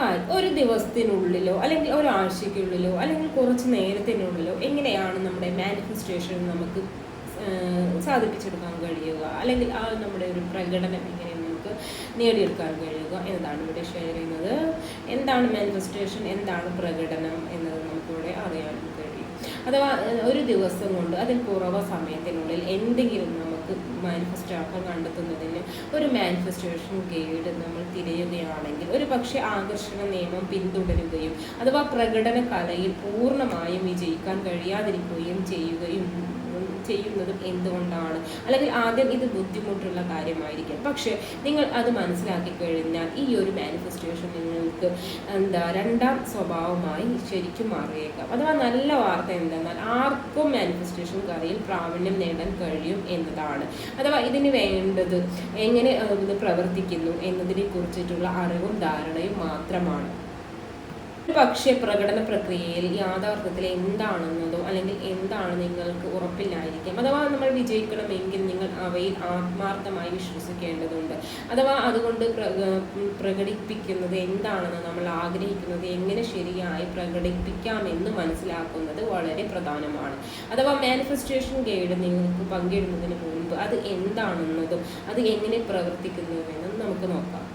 ആ ഒരു ദിവസത്തിനുള്ളിലോ അല്ലെങ്കിൽ ഒരാഴ്ചയ്ക്കുള്ളിലോ അല്ലെങ്കിൽ കുറച്ച് നേരത്തിനുള്ളിലോ എങ്ങനെയാണ് നമ്മുടെ മാനിഫെസ്റ്റേഷൻ നമുക്ക് സാധിപ്പിച്ചെടുക്കാൻ കഴിയുക? അല്ലെങ്കിൽ ആ നമ്മുടെ ഒരു പ്രകടനം എങ്ങനെ നമുക്ക് നേടിയെടുക്കാൻ കഴിയുക എന്നതാണ് ഇവിടെ ഷെയർ ചെയ്യുന്നത്. എന്താണ് മാനിഫെസ്റ്റേഷൻ എന്താണ് പ്രകടനം? എന്നത് നമുക്കിവിടെ അറിയാൻ അഥവാ ഒരു ദിവസം കൊണ്ട് അതിൽ കുറവ് സമയത്തിനുള്ളിൽ എന്തെങ്കിലും നമുക്ക് മാനിഫെസ്റ്റോ ആക്കാൻ കണ്ടെത്തുന്നതിന് ഒരു മാനിഫെസ്റ്റേഷൻ ഗൈഡ് നമ്മൾ തിരയുകയാണെങ്കിൽ ഒരു പക്ഷേ ആകർഷണ നിയമം പിന്തുടരുകയും അഥവാ പ്രകടന കലയിൽ പൂർണമായും വിജയിക്കാൻ കഴിയാതിരിക്കുകയും ചെയ്യുകയും ചെയ്യുന്നതും എന്തുകൊണ്ടാണ്? അല്ലെങ്കിൽ ആദ്യം ഇത് ബുദ്ധിമുട്ടുള്ള കാര്യമായിരിക്കും. പക്ഷേ നിങ്ങൾ അത് മനസ്സിലാക്കി കഴിഞ്ഞാൽ ഈ ഒരു മാനിഫെസ്റ്റേഷൻ നിങ്ങൾക്ക് എന്താ രണ്ടാം സ്വഭാവമായി ശരിക്കും മാറിയേക്കാം. അഥവാ നല്ല വാർത്ത എന്തെന്നാൽ ആർക്കും മാനിഫെസ്റ്റേഷൻ കറിയിൽ പ്രാവീണ്യം നേടാൻ കഴിയും എന്നതാണ്. അഥവാ ഇതിന് വേണ്ടത് എങ്ങനെ ഇത് പ്രവർത്തിക്കുന്നു എന്നതിനെ കുറിച്ചിട്ടുള്ള അറിവും ധാരണയും മാത്രമാണ്. പക്ഷേ പ്രകടന പ്രക്രിയയിൽ യാഥാർത്ഥ്യത്തിൽ എന്താണെന്നതോ അല്ലെങ്കിൽ എന്താണ് നിങ്ങൾക്ക് ഉറപ്പില്ലായിരിക്കാം. അഥവാ നമ്മൾ വിജയിക്കണമെങ്കിൽ നിങ്ങൾ അവയിൽ ആത്മാർത്ഥമായി വിശ്വസിക്കേണ്ടതുണ്ട്. അഥവാ അതുകൊണ്ട് പ്രകടിപ്പിക്കുന്നത് എന്താണെന്ന് നമ്മൾ ആഗ്രഹിക്കുന്നത് എങ്ങനെ ശരിയായി പ്രകടിപ്പിക്കാമെന്ന് മനസ്സിലാക്കുന്നത് വളരെ പ്രധാനമാണ്. അഥവാ മാനിഫെസ്റ്റേഷൻ ഗൈഡ് നിങ്ങൾക്ക് പങ്കിടുന്നതിന് മുൻപ് അത് എന്താണെന്നതും അത് എങ്ങനെ പ്രവർത്തിക്കുന്നുവെന്നും നമുക്ക് നോക്കാം.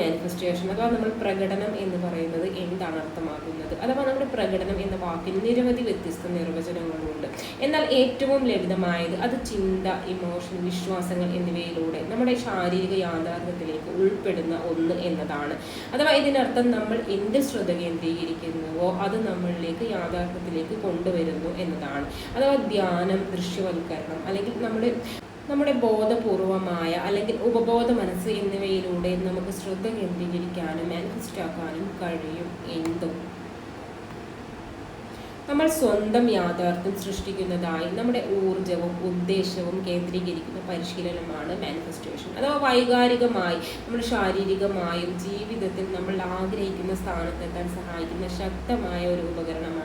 മാനിഫെസ്റ്റേഷൻ അഥവാ നമ്മൾ പ്രകടനം എന്ന് പറയുന്നത് എന്താണ് അർത്ഥമാക്കുന്നത്? അഥവാ നമ്മുടെ പ്രകടനം എന്ന വാക്കിന് നിരവധി വ്യത്യസ്ത നിർവചനങ്ങളുണ്ട്. എന്നാൽ ഏറ്റവും ലളിതമായത് അത് ചിന്ത ഇമോഷൻ വിശ്വാസങ്ങൾ എന്നിവയിലൂടെ നമ്മുടെ ശാരീരിക യാഥാർത്ഥ്യത്തിലേക്ക് ഉൾപ്പെടുന്ന ഒന്ന് എന്നതാണ്. അഥവാ ഇതിനർത്ഥം നമ്മൾ എന്ത് ശ്രദ്ധ കേന്ദ്രീകരിക്കുന്നുവോ അത് നമ്മളിലേക്ക് യാഥാർത്ഥ്യത്തിലേക്ക് കൊണ്ടുവരുന്നു എന്നതാണ്. അഥവാ ധ്യാനം ദൃശ്യവൽക്കരണം അല്ലെങ്കിൽ നമ്മുടെ നമ്മുടെ ബോധപൂർവമായ അല്ലെങ്കിൽ ഉപബോധ മനസ്സ് എന്നിവയിലൂടെ നമുക്ക് ശ്രദ്ധ കേന്ദ്രീകരിക്കാനും മാനിഫെസ്റ്റ് ആക്കാനും കഴിയും എന്തും. നമ്മൾ സ്വന്തം യാഥാർത്ഥ്യം സൃഷ്ടിക്കുന്നതായി നമ്മുടെ ഊർജവും ഉദ്ദേശവും കേന്ദ്രീകരിക്കുന്ന പരിശീലനമാണ് മാനിഫെസ്റ്റേഷൻ അഥവാ വൈകാരികമായി നമ്മുടെ ശാരീരികമായും ജീവിതത്തിൽ നമ്മൾ ആഗ്രഹിക്കുന്ന സ്ഥാനത്തെത്താൻ സഹായിക്കുന്ന ശക്തമായ ഒരു ഉപകരണമാണിത്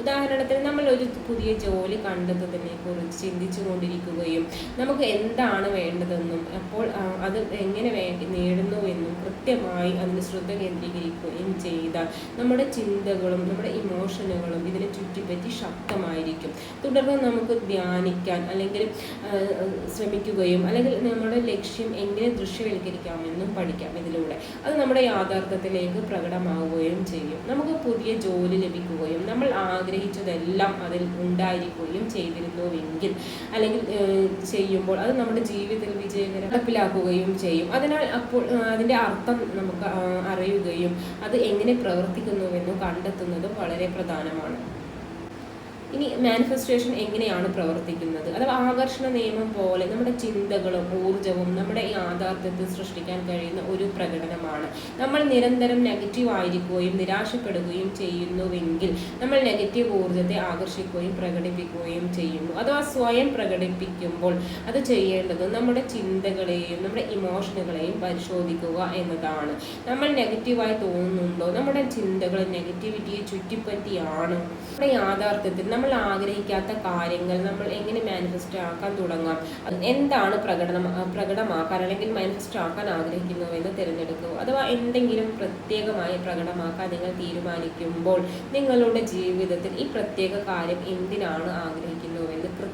ഉദാഹരണത്തിന് നമ്മൾ ഒരു പുതിയ ജോലി കണ്ടെത്തുന്നതിനെ കുറിച്ച് ചിന്തിച്ചു കൊണ്ടിരിക്കുകയും നമുക്ക് എന്താണ് വേണ്ടതെന്നും അപ്പോൾ അത് എങ്ങനെ നേടുന്നു എന്നും കൃത്യമായി അതിന് ശ്രദ്ധ കേന്ദ്രീകരിക്കുകയും ചെയ്താൽ നമ്മുടെ ചിന്തകളും നമ്മുടെ ഇമോഷനുകളും ഇതിനെ ചുറ്റിപ്പറ്റി ശക്തമായിരിക്കും. തുടർന്ന് നമുക്ക് ധ്യാനിക്കാൻ അല്ലെങ്കിൽ ശ്രമിക്കുകയും അല്ലെങ്കിൽ നമ്മുടെ ലക്ഷ്യം എങ്ങനെ ദൃശ്യവൽക്കരിക്കാമെന്നും പഠിക്കാം ഇതിലൂടെ. അത് നമ്മുടെ യാഥാർത്ഥ്യത്തിലേക്ക് പ്രകടമാവുകയും ചെയ്യും. നമുക്ക് പുതിയ ജോലി ലഭിക്കുകയും നമ്മൾ ആഗ്രഹിച്ചതെല്ലാം അതിൽ ഉണ്ടായിരിക്കുകയും ചെയ്തിരുന്നുവെങ്കിൽ അല്ലെങ്കിൽ ചെയ്യുമ്പോൾ അത് നമ്മുടെ ജീവിതത്തിൽ വിജയകരം നടപ്പിലാക്കുകയും ചെയ്യും. അതിനാൽ അപ്പോൾ അതിന്റെ അർത്ഥം നമുക്ക് അറിയുകയും അത് എങ്ങനെ പ്രവർത്തിക്കുന്നുവെന്ന് കണ്ടെത്തുന്നതും വളരെ പ്രധാനമാണ്. ഇനി മാനിഫെസ്റ്റേഷൻ എങ്ങനെയാണ് പ്രവർത്തിക്കുന്നത്? അഥവാ ആകർഷണ നിയമം പോലെ നമ്മുടെ ചിന്തകളും ഊർജവും നമ്മുടെ യാഥാർത്ഥ്യത്തിൽ സൃഷ്ടിക്കാൻ കഴിയുന്ന ഒരു പ്രകടനമാണ്. നമ്മൾ നിരന്തരം നെഗറ്റീവ് ആയിരിക്കുകയും നിരാശപ്പെടുകയും ചെയ്യുന്നുവെങ്കിൽ നമ്മൾ നെഗറ്റീവ് ഊർജത്തെ ആകർഷിക്കുകയും പ്രകടിപ്പിക്കുകയും ചെയ്യുന്നു. അഥവാ സ്വയം പ്രകടിപ്പിക്കുമ്പോൾ അത് ചെയ്യേണ്ടത് നമ്മുടെ ചിന്തകളെയും നമ്മുടെ ഇമോഷനുകളെയും പരിശോധിക്കുക എന്നതാണ്. നമ്മൾ നെഗറ്റീവായി തോന്നുന്നുണ്ടോ? നമ്മുടെ ചിന്തകൾ നെഗറ്റിവിറ്റിയെ ചുറ്റിപ്പറ്റിയാണോ. നമ്മുടെ യാഥാർത്ഥ്യത്തിൽ നമ്മൾ ആഗ്രഹിക്കാത്ത കാര്യങ്ങൾ നമ്മൾ എങ്ങനെ മാനിഫെസ്റ്റ് ആക്കാൻ തുടങ്ങാം? എന്താണ് പ്രകടനം പ്രകടമാക്കാൻ അല്ലെങ്കിൽ മാനിഫെസ്റ്റ് ആക്കാൻ ആഗ്രഹിക്കുന്നുവെന്ന് തിരഞ്ഞെടുക്കുക. അഥവാ എന്തെങ്കിലും പ്രത്യേകമായി പ്രകടമാക്കാൻ നിങ്ങൾ തീരുമാനിക്കുമ്പോൾ നിങ്ങളുടെ ജീവിതത്തിൽ ഈ പ്രത്യേക കാര്യം എന്തിനാണ് ആഗ്രഹിക്കുന്നുവെന്ന്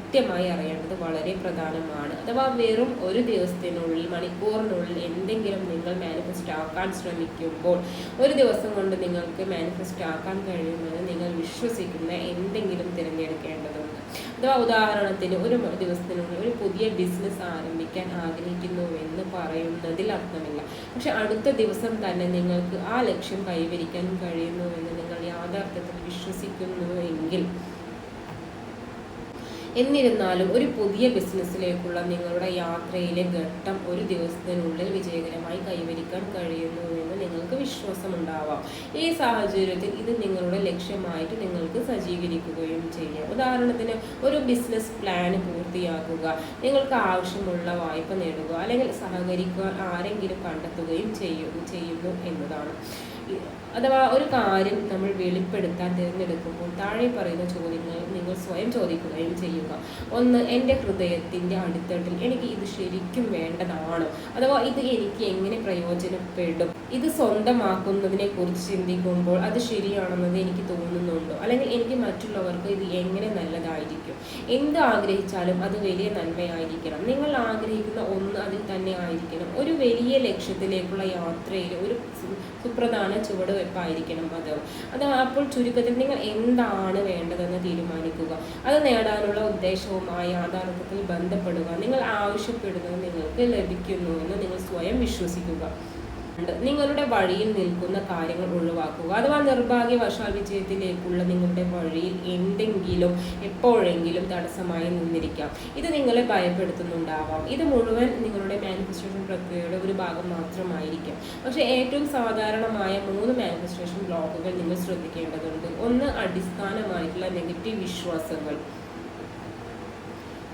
കൃത്യമായി അറിയേണ്ടത് വളരെ പ്രധാനമാണ്. അഥവാ വെറും ഒരു ദിവസത്തിനുള്ളിൽ മണിക്കൂറിനുള്ളിൽ എന്തെങ്കിലും നിങ്ങൾ മാനിഫെസ്റ്റ് ആക്കാൻ ശ്രമിക്കുമ്പോൾ ഒരു ദിവസം കൊണ്ട് നിങ്ങൾക്ക് മാനിഫെസ്റ്റ് ആക്കാൻ കഴിയുമെന്ന് നിങ്ങൾ വിശ്വസിക്കുന്ന എന്തെങ്കിലും തിരഞ്ഞെടുക്കേണ്ടതുണ്ട്. അഥവാ ഉദാഹരണത്തിന് ഒരു ദിവസത്തിനുള്ളിൽ ഒരു പുതിയ ബിസിനസ് ആരംഭിക്കാൻ ആഗ്രഹിക്കുന്നുവെന്ന് പറയുന്നതിൽ അർത്ഥമില്ല. പക്ഷെ അടുത്ത ദിവസം തന്നെ നിങ്ങൾക്ക് ആ ലക്ഷ്യം കൈവരിക്കാൻ കഴിയുന്നുവെന്ന് നിങ്ങൾ യാഥാർത്ഥ്യത്തിൽ വിശ്വസിക്കുന്നുവെങ്കിൽ എന്നിരുന്നാലും ഒരു പുതിയ ബിസിനസ്സിലേക്കുള്ള നിങ്ങളുടെ യാത്രയിലെ ഘട്ടം ഒരു ദിവസത്തിനുള്ളിൽ വിജയകരമായി കൈവരിക്കാൻ കഴിയുന്നുവെന്ന് നിങ്ങൾക്ക് വിശ്വാസമുണ്ടാവാം. ഈ സാഹചര്യത്തിൽ ഇത് നിങ്ങളുടെ ലക്ഷ്യമായിട്ട് നിങ്ങൾക്ക് സജ്ജീകരിക്കുകയും ചെയ്യാം. ഉദാഹരണത്തിന് ഒരു ബിസിനസ് പ്ലാൻ പൂർത്തിയാക്കുക നിങ്ങൾക്ക് ആവശ്യമുള്ള വായ്പ നേടുക അല്ലെങ്കിൽ സഹകരിക്കുവാൻ ആരെങ്കിലും കണ്ടെത്തുകയും ചെയ്യുന്നു ചെയ്യുന്നു എന്നതാണ്. അഥവാ ഒരു കാര്യം നമ്മൾ വെളിപ്പെടുത്താൻ തിരഞ്ഞെടുക്കുമ്പോൾ താഴെ പറയുന്ന ചോദ്യങ്ങൾ നിങ്ങൾ സ്വയം ചോദിക്കുകയും ചെയ്യുക. ഒന്ന് എന്റെ ഹൃദയത്തിന്റെ അടിത്തട്ടിൽ എനിക്ക് ഇത് ശരിക്കും വേണ്ടതാണോ. അഥവാ ഇത് എനിക്ക് എങ്ങനെ പ്രയോജനപ്പെടും? ഇത് സ്വന്തമാക്കുന്നതിനെ കുറിച്ച് ചിന്തിക്കുമ്പോൾ അത് ശരിയാണെന്നത് എനിക്ക് തോന്നുന്നുണ്ടോ? അല്ലെങ്കിൽ എനിക്ക് മറ്റുള്ളവർക്ക് ഇത് എങ്ങനെ നല്ലതായിരിക്കും? എന്ത് ആഗ്രഹിച്ചാലും അത് വലിയ നന്മയായിരിക്കണം. നിങ്ങൾ ആഗ്രഹിക്കുന്ന ഒന്ന് അതിൽ തന്നെ ആയിരിക്കണം. ഒരു വലിയ ലക്ഷ്യത്തിലേക്കുള്ള യാത്രയിൽ ഒരു സുപ്രധാന ചുവടുവെപ്പായിരിക്കണം അത്. അത് അപ്പോൾ ചുരുക്കത്തിൽ നിങ്ങൾ എന്താണ് വേണ്ടതെന്ന് തീരുമാനിക്കുക. അത് നേടാനുള്ള ഉദ്ദേശവുമായി യാഥാർത്ഥ്യത്തിൽ ബന്ധപ്പെടുക. നിങ്ങൾ ആവശ്യപ്പെടുന്നത് നിങ്ങൾക്ക് ലഭിക്കുന്നു എന്ന് നിങ്ങൾ സ്വയം വിശ്വസിക്കുക. നിങ്ങളുടെ വഴിയിൽ നിൽക്കുന്ന കാര്യങ്ങൾ ഒഴിവാക്കുക. അഥവാ നിർഭാഗ്യവശാൽ വിജയത്തിലേക്കുള്ള നിങ്ങളുടെ വഴിയിൽ എന്തെങ്കിലും എപ്പോഴെങ്കിലും തടസ്സമായി നിന്നിരിക്കാം. ഇത് നിങ്ങളെ ഭയപ്പെടുത്തുന്നുണ്ടാവാം. ഇത് മുഴുവൻ നിങ്ങളുടെ മാനിഫെസ്റ്റേഷൻ പ്രക്രിയയുടെ ഒരു ഭാഗം മാത്രമായിരിക്കാം. പക്ഷെ ഏറ്റവും സാധാരണമായ മൂന്ന് മാനിഫെസ്റ്റേഷൻ ബ്ലോക്കുകൾ നിങ്ങൾ ശ്രദ്ധിക്കേണ്ടതുണ്ട്. ഒന്ന് അടിസ്ഥാനമായിട്ടുള്ള നെഗറ്റീവ് വിശ്വാസങ്ങൾ.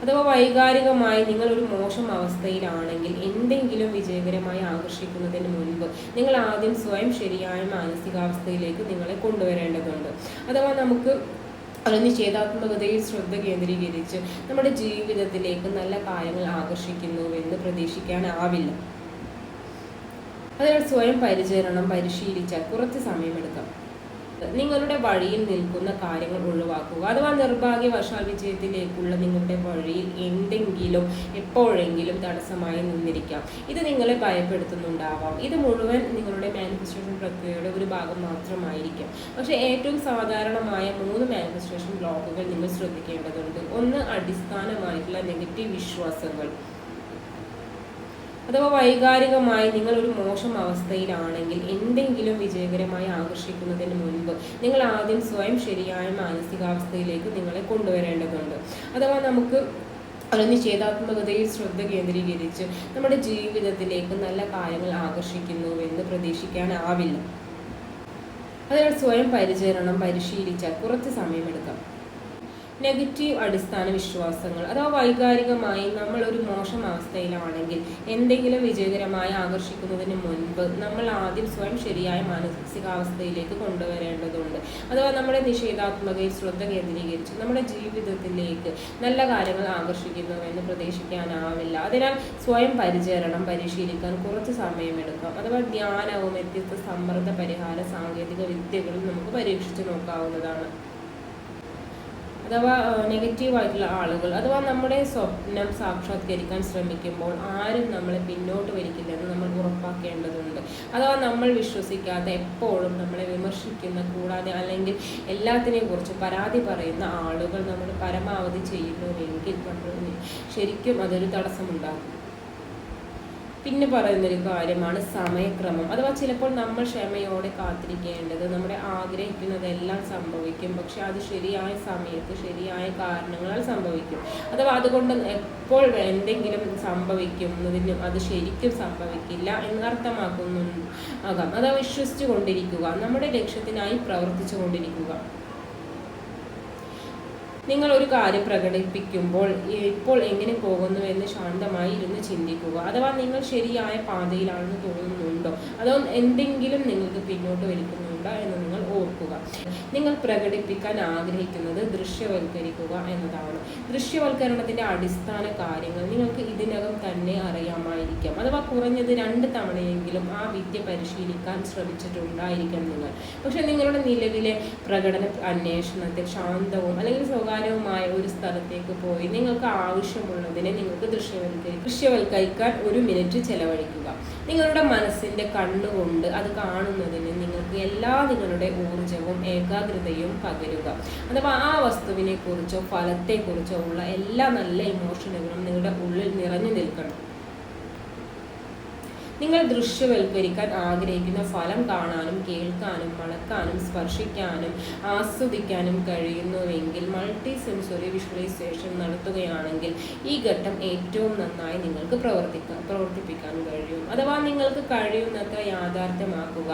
അഥവാ വൈകാരികമായി നിങ്ങൾ ഒരു മോശം അവസ്ഥയിലാണെങ്കിൽ എന്തെങ്കിലും വിജയകരമായി ആകർഷിക്കുന്നതിന് മുൻപ് നിങ്ങൾ ആദ്യം സ്വയം ശരിയായ മാനസികാവസ്ഥയിലേക്ക് നിങ്ങളെ കൊണ്ടുവരേണ്ടതുണ്ട്. അഥവാ നമുക്ക് അത് നിഷേധാത്മകതയിൽ ശ്രദ്ധ കേന്ദ്രീകരിച്ച് നമ്മുടെ ജീവിതത്തിലേക്ക് നല്ല കാര്യങ്ങൾ ആകർഷിക്കുന്നുവെന്ന് പ്രതീക്ഷിക്കാനാവില്ല. അതിനാൽ സ്വയം പരിചരണം പരിശീലിച്ചാൽ കുറച്ച് സമയമെടുക്കാം. നിങ്ങളുടെ വഴിയിൽ നിൽക്കുന്ന കാര്യങ്ങൾ ഒഴിവാക്കുക. അഥവാ നിർഭാഗ്യവശാൽ വിജയത്തിലേക്കുള്ള നിങ്ങളുടെ വഴിയിൽ എന്തെങ്കിലും എപ്പോഴെങ്കിലും തടസ്സമായി നിന്നിരിക്കാം. ഇത് നിങ്ങളെ ഭയപ്പെടുത്തുന്നുണ്ടാവാം. ഇത് മുഴുവൻ നിങ്ങളുടെ മാനിഫെസ്റ്റേഷൻ പ്രക്രിയയുടെ ഒരു ഭാഗം മാത്രമായിരിക്കാം. പക്ഷേ ഏറ്റവും സാധാരണമായ മൂന്ന് മാനിഫെസ്റ്റേഷൻ ബ്ലോക്കുകൾ നിങ്ങൾ ശ്രദ്ധിക്കേണ്ടതുണ്ട്. ഒന്ന് അടിസ്ഥാനമായിട്ടുള്ള നെഗറ്റീവ് വിശ്വാസങ്ങൾ. അഥവാ വൈകാരികമായി നിങ്ങൾ ഒരു മോശം അവസ്ഥയിലാണെങ്കിൽ എന്തെങ്കിലും വിജയകരമായി ആകർഷിക്കുന്നതിന് മുൻപ് നിങ്ങൾ ആദ്യം സ്വയം ശരിയായ മാനസികാവസ്ഥയിലേക്ക് നിങ്ങളെ കൊണ്ടുവരേണ്ടതുണ്ട്. അഥവാ നമുക്ക് ഒരു നിഷേധാത്മകതയിൽ ശ്രദ്ധ കേന്ദ്രീകരിച്ച് നമ്മുടെ ജീവിതത്തിലേക്ക് നല്ല കാര്യങ്ങൾ ആകർഷിക്കുന്നുവെന്ന് പ്രതീക്ഷിക്കാനാവില്ല. അതിനാൽ സ്വയം പരിചരണം പരിശീലിച്ചാൽ കുറച്ച് സമയമെടുക്കാം. നെഗറ്റീവ് അടിസ്ഥാന വിശ്വാസങ്ങൾ. അഥവാ വൈകാരികമായി നമ്മൾ ഒരു മോശം അവസ്ഥയിലാണെങ്കിൽ എന്തെങ്കിലും വിജയകരമായി ആകർഷിക്കുന്നതിന് മുൻപ് നമ്മൾ ആദ്യം സ്വയം ശരിയായ മാനസികാവസ്ഥയിലേക്ക് കൊണ്ടുവരേണ്ടതുണ്ട്. അഥവാ നമ്മുടെ നിഷേധാത്മകയിൽ ശ്രദ്ധ കേന്ദ്രീകരിച്ച് നമ്മുടെ ജീവിതത്തിലേക്ക് നല്ല കാര്യങ്ങൾ ആകർഷിക്കുന്നുവെന്ന് പ്രതീക്ഷിക്കാനാവില്ല. അതിനാൽ സ്വയം പരിചരണം പരിശീലിക്കാൻ കുറച്ച് സമയമെടുക്കാം. അഥവാ ധ്യാനവും വ്യത്യസ്ത സമ്മർദ്ദ പരിഹാര സാങ്കേതിക വിദ്യകളും നമുക്ക് പരീക്ഷിച്ചു നോക്കാവുന്നതാണ്. അഥവാ നെഗറ്റീവ് ആയിട്ടുള്ള ആളുകൾ അഥവാ നമ്മുടെ സ്വപ്നം സാക്ഷാത്കരിക്കാൻ ശ്രമിക്കുമ്പോൾ ആരും നമ്മളെ പിന്നോട്ട് വലിക്കില്ലെന്ന് നമ്മൾ ഉറപ്പാക്കേണ്ടതുണ്ട്. അഥവാ നമ്മൾ വിശ്വസിക്കാതെ എപ്പോഴും നമ്മളെ വിമർശിക്കുന്ന കൂടാതെ അല്ലെങ്കിൽ എല്ലാത്തിനെയും കുറിച്ച് പരാതി പറയുന്ന ആളുകൾ നമ്മൾ പരമാവധി ചെയ്യുന്നുവെങ്കിൽ നമ്മൾ ശരിക്കും അതൊരു തടസ്സമുണ്ടാകും. പിന്നെ പറയുന്നൊരു കാര്യമാണ് സമയക്രമം. അഥവാ ചിലപ്പോൾ നമ്മൾ ക്ഷമയോടെ കാത്തിരിക്കേണ്ടത് നമ്മുടെ ആഗ്രഹിക്കുന്നതെല്ലാം സംഭവിക്കും. പക്ഷെ അത് ശരിയായ സമയത്ത് ശരിയായ കാരണങ്ങളാൽ സംഭവിക്കും. അഥവാ അതുകൊണ്ട് എപ്പോൾ എന്തെങ്കിലും സംഭവിക്കുന്നതിനും അത് ശരിക്കും സംഭവിക്കില്ല എന്ന് അർത്ഥമാക്കുന്നു ആകാം അഥവാ വിശ്വസിച്ചു കൊണ്ടിരിക്കുക നമ്മുടെ ലക്ഷ്യത്തിനായി പ്രവർത്തിച്ചു കൊണ്ടിരിക്കുക നിങ്ങൾ ഒരു കാര്യം പ്രകടിപ്പിക്കുമ്പോൾ ഇപ്പോൾ എങ്ങനെ പോകുന്നു എന്ന് ശാന്തമായി ഇരുന്ന് ചിന്തിക്കുക. അഥവാ നിങ്ങൾ ശരിയായ പാതയിലാണെന്ന് തോന്നുന്നുണ്ടോ? അതോ എന്തെങ്കിലും നിങ്ങൾക്ക് പിന്നോട്ട് വലിക്കുന്നുണ്ടോ എന്ന് ഓർക്കുക നിങ്ങൾ പ്രകടിപ്പിക്കാൻ ആഗ്രഹിക്കുന്നത് ദൃശ്യവൽക്കരിക്കുക എന്നതാണ്. ദൃശ്യവൽക്കരണത്തിന്റെ അടിസ്ഥാന കാര്യങ്ങൾ നിങ്ങൾക്ക് ഇതിനകം തന്നെ അറിയാമായിരിക്കാം. അഥവാ കുറഞ്ഞത് രണ്ട് തവണയെങ്കിലും ആ വിദ്യ പരിശീലിക്കാൻ ശ്രമിച്ചിട്ടുണ്ടായിരിക്കണം നിങ്ങൾ. പക്ഷെ നിങ്ങളുടെ നിലവിലെ പ്രകടന അന്വേഷണത്തിൽ ശാന്തവും അല്ലെങ്കിൽ സ്വകാര്യവുമായ ഒരു സ്ഥലത്തേക്ക് പോയി നിങ്ങൾക്ക് ആവശ്യമുള്ളതിനെ നിങ്ങൾക്ക് ദൃശ്യവൽക്കരി ദൃശ്യവൽക്കരിക്കാൻ ഒരു മിനിറ്റ് ചെലവഴിക്കുക. നിങ്ങളുടെ മനസ്സിന്റെ കണ്ണുകൊണ്ട് അത് കാണുന്നതിന് നിങ്ങൾക്ക് എല്ലാ നിങ്ങളുടെ ഊർജവും ഏകാഗ്രതയും പകരുക. അഥവാ ആ വസ്തുവിനെ കുറിച്ചോ ഫലത്തെക്കുറിച്ചോ ഉള്ള എല്ലാ നല്ല ഇമോഷനുകളും നിങ്ങളുടെ ഉള്ളിൽ നിറഞ്ഞു നിൽക്കണം. നിങ്ങൾ ദൃശ്യവൽക്കരിക്കാൻ ആഗ്രഹിക്കുന്ന ഫലം കാണാനും കേൾക്കാനും മണക്കാനും സ്പർശിക്കാനും ആസ്വദിക്കാനും കഴിയുന്നുവെങ്കിൽ മൾട്ടി സെൻസറി വിഷ്വലൈസേഷൻ നടത്തുകയാണെങ്കിൽ ഈ ഘട്ടം ഏറ്റവും നന്നായി നിങ്ങൾക്ക് പ്രവർത്തിക്കാൻ പ്രവർത്തിപ്പിക്കാൻ കഴിയും. അഥവാ നിങ്ങൾക്ക് കഴിയുന്നത്ര യാഥാർത്ഥ്യമാക്കുക.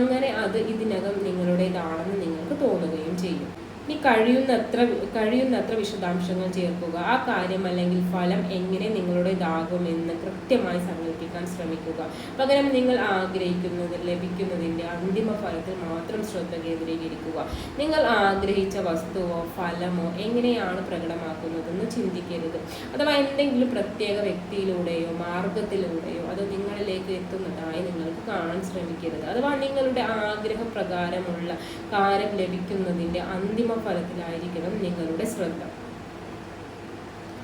അങ്ങനെ അത് ഇതിനകം നിങ്ങളുടേതാണെന്ന് നിങ്ങൾക്ക് തോന്നുകയും ചെയ്യും. ഇനി കഴിയുന്നത്ര കഴിയുന്നത്ര വിശദാംശങ്ങൾ ചേർക്കുക. ആ കാര്യം അല്ലെങ്കിൽ ഫലം എങ്ങനെ നിങ്ങളുടെ നിങ്ങളുടേതാകുമെന്ന് കൃത്യമായി സങ്കല്പിക്കാൻ ശ്രമിക്കുക. പകരം നിങ്ങൾ ആഗ്രഹിക്കുന്നത് ലഭിക്കുന്നതിന്റെ അന്തിമ ഫലത്തിൽ മാത്രം ശ്രദ്ധ കേന്ദ്രീകരിക്കുക. നിങ്ങൾ ആഗ്രഹിച്ച വസ്തുവോ ഫലമോ എങ്ങനെയാണ് പ്രകടമാക്കുന്നതെന്ന് ചിന്തിക്കരുത്. അഥവാ എന്തെങ്കിലും പ്രത്യേക വ്യക്തിയിലൂടെയോ മാർഗത്തിലൂടെയോ അത് നിങ്ങളിലേക്ക് എത്തുന്നതായി നിങ്ങൾക്ക് കാണാൻ ശ്രമിക്കരുത്. അഥവാ നിങ്ങളുടെ ആഗ്രഹപ്രകാരമുള്ള കാര്യം ലഭിക്കുന്നതിന്റെ അന്തിമ ഫലത്തിലായിരിക്കണം നിങ്ങളുടെ ശ്രദ്ധ.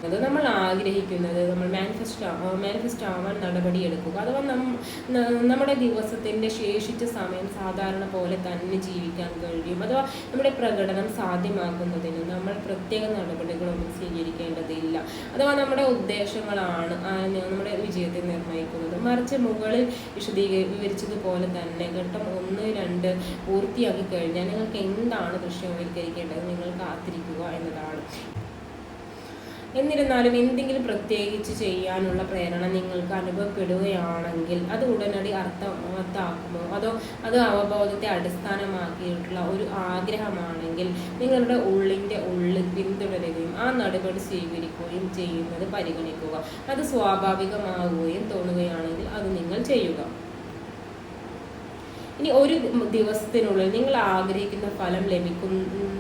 അത് നമ്മൾ ആഗ്രഹിക്കുന്നത് നമ്മൾ മാനിഫെസ്റ്റ് മാനിഫെസ്റ്റ് ആവാൻ നടപടിയെടുക്കുക അഥവാ നമ്മുടെ ദിവസത്തിന്റെ ശേഷിച്ച സമയം സാധാരണ പോലെ തന്നെ ജീവിക്കാൻ കഴിയും. അഥവാ നമ്മുടെ പ്രകടനം സാധ്യമാക്കുന്നതിന് നമ്മൾ പ്രത്യേക നടപടികളൊന്നും സ്വീകരിക്കേണ്ടതില്ല. അഥവാ നമ്മുടെ ഉദ്ദേശങ്ങളാണ് നമ്മുടെ വിജയത്തെ നിർണയിക്കുന്നത്. മറിച്ച് മുകളിൽ വിശദീകരി വിവരിച്ചതുപോലെ തന്നെ ഘട്ടം ഒന്ന് രണ്ട് പൂർത്തിയാക്കി കഴിഞ്ഞാൽ നിങ്ങൾക്ക് എന്താണ് ദൃശ്യവൽക്കരിക്കേണ്ടത് നിങ്ങൾ കാത്തിരിക്കുക എന്നതാണ്. എന്നിരുന്നാലും എന്തെങ്കിലും പ്രത്യേകിച്ച് ചെയ്യാനുള്ള പ്രേരണ നിങ്ങൾക്ക് അനുഭവപ്പെടുകയാണെങ്കിൽ അത് ഉടനടി അർത്ഥവത്താക്കുമോ അതോ അത് അവബോധത്തെ അടിസ്ഥാനമാക്കിയിട്ടുള്ള ഒരു ആഗ്രഹമാണെങ്കിൽ നിങ്ങളുടെ ഉള്ളിന്റെ ഉള്ളിൽ പിന്തുടരുകയും ആ നടപടി സ്വീകരിക്കുകയും ചെയ്യുന്നത് പരിഗണിക്കുക. അത് സ്വാഭാവികമാവുകയും തോന്നുകയാണെങ്കിൽ അത് നിങ്ങൾ ചെയ്യുക. ഇനി ഒരു ദിവസത്തിനുള്ളിൽ നിങ്ങൾ ആഗ്രഹിക്കുന്ന ഫലം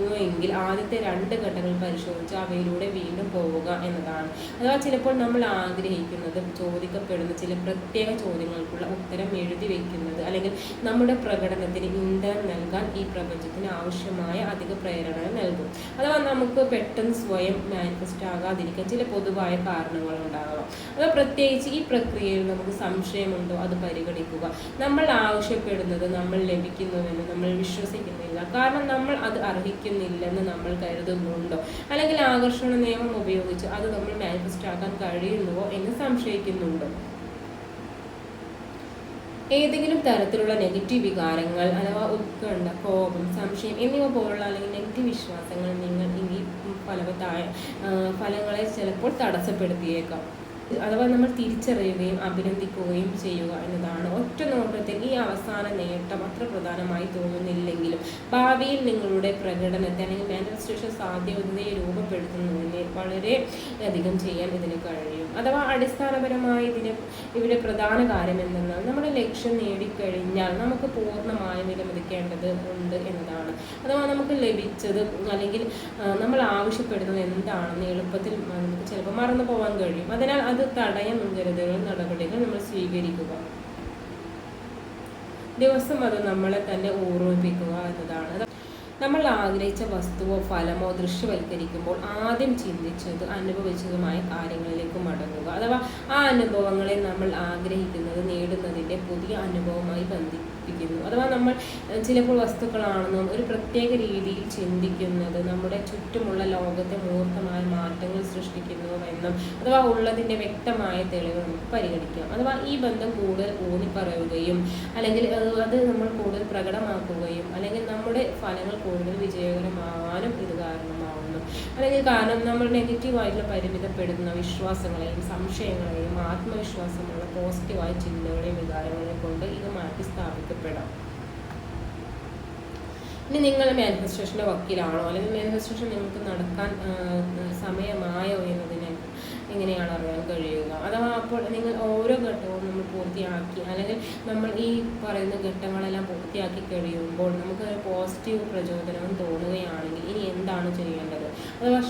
ലഭിക്കുന്നുവെങ്കിൽ ആദ്യത്തെ രണ്ട് ഘട്ടങ്ങൾ പരിശോധിച്ച് അവയിലൂടെ വീണ്ടും പോവുക എന്നതാണ്. അഥവാ ചിലപ്പോൾ നമ്മൾ ആഗ്രഹിക്കുന്നത് ചോദിക്കപ്പെടുന്ന ചില പ്രത്യേക ചോദ്യങ്ങൾക്കുള്ള ഉത്തരം എഴുതി വെക്കുന്നത് അല്ലെങ്കിൽ നമ്മുടെ പ്രകടനത്തിന് ഇന്ധനം നൽകാൻ ഈ പ്രപഞ്ചത്തിന് ആവശ്യമായ അധിക പ്രേരണ നൽകും. അഥവാ നമുക്ക് പെട്ടെന്ന് സ്വയം മാനിഫെസ്റ്റ് ആകാതിരിക്കാൻ ചില പൊതുവായ കാരണങ്ങൾ ഉണ്ടാകാം അഥവാ പ്രത്യേകിച്ച് ഈ പ്രക്രിയയിൽ നമുക്ക് സംശയമുണ്ടോ അത് പരിഗണിക്കുക. നമ്മൾ ആവശ്യപ്പെടുന്നത് നമ്മൾ ലഭിക്കുന്നുവെന്ന് നമ്മൾ വിശ്വസിക്കുന്നില്ല. കാരണം നമ്മൾ അത് അർഹിക്കുന്നില്ലെന്ന് നമ്മൾ കരുതുന്നുണ്ടോ? അല്ലെങ്കിൽ ആകർഷണ നിയമം ഉപയോഗിച്ച് അത് നമ്മൾ മാനിഫെസ്റ്റ് ആക്കാൻ കഴിയുന്നുവോ എന്ന് സംശയിക്കുന്നുണ്ടോ? ഏതെങ്കിലും തരത്തിലുള്ള നെഗറ്റീവ് വികാരങ്ങൾ അഥവാ ഉത്കണ്ഠ കോപം സംശയം എന്നിവ പോലുള്ള അല്ലെങ്കിൽ നെഗറ്റീവ് വിശ്വാസങ്ങൾ നിങ്ങൾ ഇനി ഫലവത്തായ ഫലങ്ങളെ ചിലപ്പോൾ തടസ്സപ്പെടുത്തിയേക്കാം. അഥവാ നമ്മൾ തിരിച്ചറിയുകയും അഭിനന്ദിക്കുകയും ചെയ്യുക എന്നതാണ് ഒറ്റ നോട്ടത്തിൽ ഈ അവസാന നേട്ടം അത്ര പ്രധാനമായി തോന്നുന്നില്ലെങ്കിലും ഭാവിയിൽ നിങ്ങളുടെ പ്രകടനത്തെ അല്ലെങ്കിൽ മാനിഫെസ്റ്റേഷൻ സാധ്യതയെ രൂപപ്പെടുത്തുന്നതിന് വളരെ അധികം ചെയ്യാൻ ഇതിന് കഴിയും. അഥവാ അടിസ്ഥാനപരമായി ഇതിന് ഇവിടെ പ്രധാന കാര്യം എന്തെന്നാൽ നമ്മുടെ ലക്ഷ്യം നേടിക്കഴിഞ്ഞാൽ നമുക്ക് പൂർണമായും വിലമതിക്കേണ്ടത് ഉണ്ട് എന്നതാണ്. അഥവാ നമുക്ക് ലഭിച്ചത് അല്ലെങ്കിൽ നമ്മൾ ആവശ്യപ്പെടുന്നത് എന്താണെന്ന് എളുപ്പത്തിൽ നമുക്ക് ചിലപ്പോൾ മറന്നു പോകാൻ കഴിയും. അതിനാൽ അത് തടയാൻ മുൻകരുതലുകൾ നടപടികൾ നമ്മൾ സ്വീകരിക്കുക. ദിവസം അത് നമ്മളെ തന്നെ ഓർമ്മിപ്പിക്കുക എന്നതാണ്. നമ്മൾ ആഗ്രഹിച്ച വസ്തുവോ ഫലമോ ദൃശ്യവൽക്കരിക്കുമ്പോൾ ആദ്യം ചിന്തിച്ചത് അനുഭവിച്ചതുമായ കാര്യങ്ങളിലേക്ക് മടങ്ങുക. അഥവാ ആ അനുഭവങ്ങളെ നമ്മൾ ആഗ്രഹിക്കുന്നത് നേടുന്നതിന്റെ പുതിയ അനുഭവമായി ബന്ധിക്കും സൃഷ്ടിക്കുന്നു അഥവാ നമ്മൾ ചിലപ്പോൾ വസ്തുക്കളാണെന്നും ഒരു പ്രത്യേക രീതിയിൽ ചിന്തിക്കുന്നത് നമ്മുടെ ചുറ്റുമുള്ള ലോകത്തെ മൂർത്തമായ മാറ്റങ്ങൾ സൃഷ്ടിക്കുന്നു എന്നും അഥവാ ഉള്ളതിന്റെ വ്യക്തമായ തെളിവ് നമുക്ക് പരിഗണിക്കാം. അഥവാ ഈ ബന്ധം കൂടുതൽ ഊന്നിപ്പറയുകയും അല്ലെങ്കിൽ അത് നമ്മൾ കൂടുതൽ പ്രകടമാക്കുകയും അല്ലെങ്കിൽ നമ്മുടെ ഫലങ്ങൾ കൂടുതൽ വിജയകരമാവാനും ഇത് കാരണമാവുന്നു. അല്ലെങ്കിൽ കാരണം നമ്മൾ നെഗറ്റീവായിട്ടുള്ള പരിമിതപ്പെടുന്ന വിശ്വാസങ്ങളെയും സംശയങ്ങളെയും ആത്മവിശ്വാസമുള്ള പോസിറ്റീവായ ചിന്തകളെയും വികാരങ്ങളെയും കൊണ്ട് ഇത് മാറ്റി സ്ഥാപിക്കപ്പെടാം ഇനി നിങ്ങൾ മാനിഫെസ്റ്റേഷന്റെ വക്കീലാണോ? അല്ലെങ്കിൽ മാനിഫെസ്റ്റേഷൻ നിങ്ങൾക്ക് നടക്കാൻ സമയമായോ എന്നതിനെ എങ്ങനെയാണ് അറിയാൻ കഴിയുക? അഥവാ അപ്പോൾ നിങ്ങൾ ഓരോ ഘട്ടവും നമ്മൾ പൂർത്തിയാക്കി അല്ലെങ്കിൽ നമ്മൾ ഈ പറയുന്ന ഘട്ടങ്ങളെല്ലാം പൂർത്തിയാക്കി കഴിയുമ്പോൾ നമുക്ക് ഒരു പോസിറ്റീവ് പ്രചോദനവും തോന്നുകയാണെങ്കിൽ ഇനി എന്താണ് ചെയ്യേണ്ടത്? അഥവാ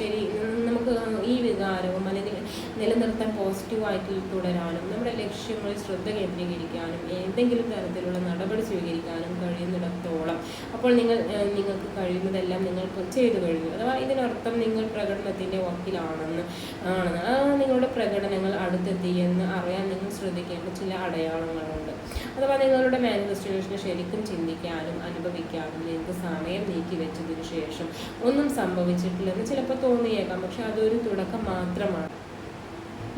ശരി നമുക്ക് ഈ വികാരവും അല്ലെങ്കിൽ നിലനിർത്താൻ പോസിറ്റീവായിട്ട് തുടരാനും നമ്മുടെ ലക്ഷ്യങ്ങളിൽ ശ്രദ്ധ കേന്ദ്രീകരിക്കാനും ഏതെങ്കിലും തരത്തിലുള്ള നടപടി സ്വീകരിക്കാനും കഴിയുന്നിടത്തോളം അപ്പോൾ നിങ്ങൾ നിങ്ങൾക്ക് കഴിയുന്നതെല്ലാം നിങ്ങൾ ചെയ്തു കഴിഞ്ഞു. അഥവാ ഇതിനർത്ഥം നിങ്ങൾ പ്രകടനത്തിന്റെ വക്കിലാണെന്ന് ആണെന്ന് അതാണ് നിങ്ങളുടെ പ്രകടനങ്ങൾ അടുത്തെത്തി എന്ന് അറിയാൻ നിങ്ങൾ ശ്രദ്ധിക്കേണ്ട ചില അടയാളങ്ങളുണ്ട്. അഥവാ നിങ്ങളുടെ മാനിഫെസ്റ്റേഷനെ ശരിക്കും ചിന്തിക്കാനും അനുഭവിക്കാനും നിങ്ങൾക്ക് സമയം നീക്കി വെച്ചതിന് ശേഷം ഒന്നും സംഭവിച്ചിട്ടില്ലെന്ന് ചിലപ്പോൾ തോന്നിയേക്കാം. പക്ഷെ അതൊരു തുടക്കം മാത്രമാണ്.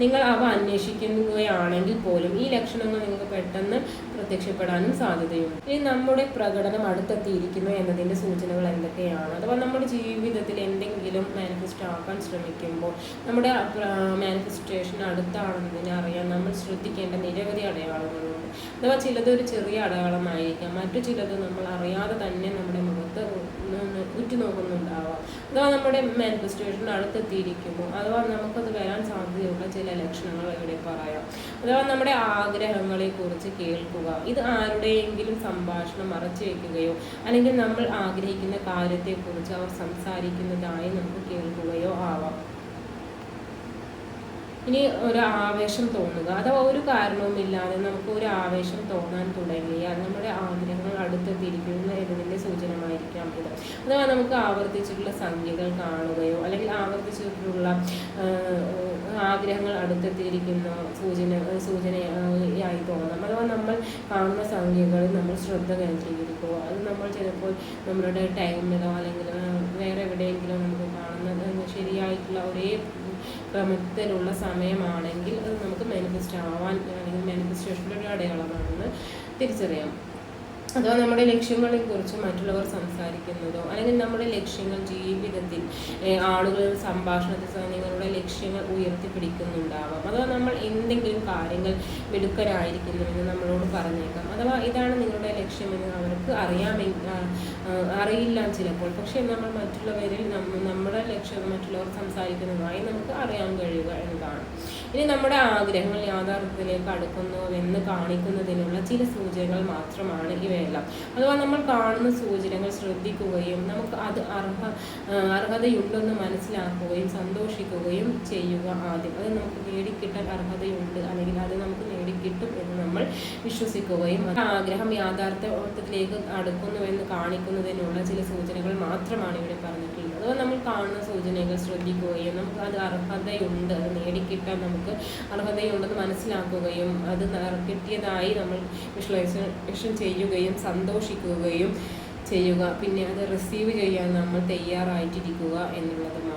നിങ്ങൾ അവ അന്വേഷിക്കുകയാണെങ്കിൽ പോലും ഈ ലക്ഷണങ്ങൾ നിങ്ങൾക്ക് പെട്ടെന്ന് പ്രത്യക്ഷപ്പെടാനും സാധ്യതയുണ്ട്. ഇനി നമ്മുടെ പ്രകടനം അടുത്തെത്തിയിരിക്കുന്നു എന്നതിന്റെ സൂചനകൾ എന്തൊക്കെയാണ്? അഥവാ നമ്മുടെ ജീവിതത്തിൽ എന്തെങ്കിലും മാനിഫെസ്റ്റ് ആക്കാൻ ശ്രമിക്കുമ്പോൾ നമ്മുടെ മാനിഫെസ്റ്റേഷൻ അടുത്താണെന്നതിനെ അറിയാൻ നമ്മൾ ശ്രദ്ധിക്കേണ്ട നിരവധി അടയാളങ്ങളുണ്ട്. അഥവാ ചിലത് ഒരു ചെറിയ അടയാളമായിരിക്കാം. മറ്റു ചിലത് നമ്മൾ അറിയാതെ തന്നെ നമ്മുടെ മുഖത്ത് ഉറ്റുനോക്കുന്നുണ്ടാവാം അഥവാ നമ്മുടെ മാനിഫെസ്റ്റേഷൻ അടുത്തെത്തിയിരിക്കുമ്പോൾ അഥവാ നമുക്കത് വരാൻ സാധ്യതയുള്ള ചില ലക്ഷണങ്ങൾ ഇവിടെ പറയാം. അഥവാ നമ്മുടെ ആഗ്രഹങ്ങളെ കുറിച്ച് കേൾക്കുക. ഇത് ആരുടെയെങ്കിലും സംഭാഷണം മറച്ചു വയ്ക്കുകയോ അല്ലെങ്കിൽ നമ്മൾ ആഗ്രഹിക്കുന്ന കാര്യത്തെക്കുറിച്ച് അവർ സംസാരിക്കുന്നതായി നമുക്ക് കേൾക്കുകയോ ആവാം. ഇനി ഒരു ആവേശം തോന്നുക. അഥവാ ഒരു കാരണവുമില്ലാതെ നമുക്ക് ഒരു ആവേശം തോന്നാൻ തുടങ്ങിയാൽ നമ്മുടെ ആഗ്രഹങ്ങൾ അടുത്തെത്തിയിരിക്കുന്ന എന്നതിന്റെ സൂചനമായിരിക്കാം ഇത്. അഥവാ നമുക്ക് ആവർത്തിച്ചിട്ടുള്ള സംഖ്യകൾ കാണുകയോ അല്ലെങ്കിൽ ആവർത്തിച്ചിട്ടുള്ള ആഗ്രഹങ്ങൾ അടുത്തെത്തിയിരിക്കുന്ന സൂചന സൂചനയായി തോന്നാം. അഥവാ നമ്മൾ കാണുന്ന സംഖ്യകൾ നമ്മൾ ശ്രദ്ധ കേന്ദ്രീകരിക്കുക അത് നമ്മൾ ചിലപ്പോൾ നമ്മളുടെ ടൈമിലോ അല്ലെങ്കിൽ വേറെ എവിടെയെങ്കിലും നമുക്ക് കാണുന്നത് ശരിയായിട്ടുള്ള ഒരേ ക്രമത്തിലുള്ള സമയമാണെങ്കിൽ അത് നമുക്ക് മാനിഫെസ്റ്റ് ആവാൻ അല്ലെങ്കിൽ മാനിഫെസ്റ്റേഷന്റെ ഒരു അടയാളമാണെന്ന് തിരിച്ചറിയാം. അഥവാ നമ്മുടെ ലക്ഷ്യങ്ങളെ കുറിച്ച് മറ്റുള്ളവർ സംസാരിക്കുന്നതോ? അല്ലെങ്കിൽ നമ്മുടെ ലക്ഷ്യങ്ങൾ ജീവിതത്തിൽ ആളുകൾ സംഭാഷണത്തിൽ നിങ്ങളുടെ ലക്ഷ്യങ്ങൾ ഉയർത്തിപ്പിടിക്കുന്നുണ്ടാവാം. അഥവാ നമ്മൾ എന്തെങ്കിലും കാര്യങ്ങൾ മിടുക്കരായിരിക്കുന്നുവെന്ന് നമ്മളോട് പറഞ്ഞേക്കാം. അഥവാ ഇതാണ് നിങ്ങളുടെ ലക്ഷ്യമെന്ന് അവർക്ക് അറിയാമെങ്കിൽ അറിയില്ല ചിലപ്പോൾ. പക്ഷേ നമ്മൾ മറ്റുള്ളവരിൽ നമ്മ- നമ്മുടെ ലക്ഷ്യം മറ്റുള്ളവർ സംസാരിക്കുന്നതായി നമുക്ക് അറിയാൻ കഴിയുക എന്നതാണ്. ഇനി നമ്മുടെ ആഗ്രഹങ്ങൾ യാഥാർത്ഥ്യത്തിലേക്ക് അടുക്കുന്നുവെന്ന് കാണിക്കുന്നതിനുള്ള ചില സൂചനകൾ മാത്രമാണ് ഇവയെല്ലാം അഥവാ നമ്മൾ കാണുന്ന സൂചനകൾ ശ്രദ്ധിക്കുകയും നമുക്ക് അത് അർഹ അർഹതയുണ്ടെന്ന് മനസ്സിലാക്കുകയും സന്തോഷിക്കുകയും ചെയ്യുക ആദ്യം. അത് നമുക്ക് നേടിക്കിട്ടാൻ അർഹതയുണ്ട് അല്ലെങ്കിൽ അത് നമുക്ക് നേടിക്കിട്ടും എന്ന് നമ്മൾ വിശ്വസിക്കുകയും ആഗ്രഹം യാഥാർത്ഥ്യത്തിലേക്ക് അടുക്കുന്നുവെന്ന് കാണിക്കുന്നതിനുള്ള ചില സൂചനകൾ മാത്രമാണ് ഇവിടെ പറഞ്ഞിട്ടുള്ളത് അഥവാ നമ്മൾ കാണുന്ന സൂചനകൾ ശ്രദ്ധിക്കുകയും നമുക്ക് അത് അർഹതയുണ്ട് അത് നേടിക്കിട്ടാൻ നമുക്ക് അർഹതയുണ്ടെന്ന് മനസ്സിലാക്കുകയും അത് കിട്ടിയതായി നമ്മൾ വിഷ്വലൈസേഷൻ ചെയ്യുകയും സന്തോഷിക്കുകയും ചെയ്യുക. പിന്നെ അത് റിസീവ് ചെയ്യാൻ നമ്മൾ തയ്യാറായിട്ടിരിക്കുക എന്നുള്ളതുമാണ്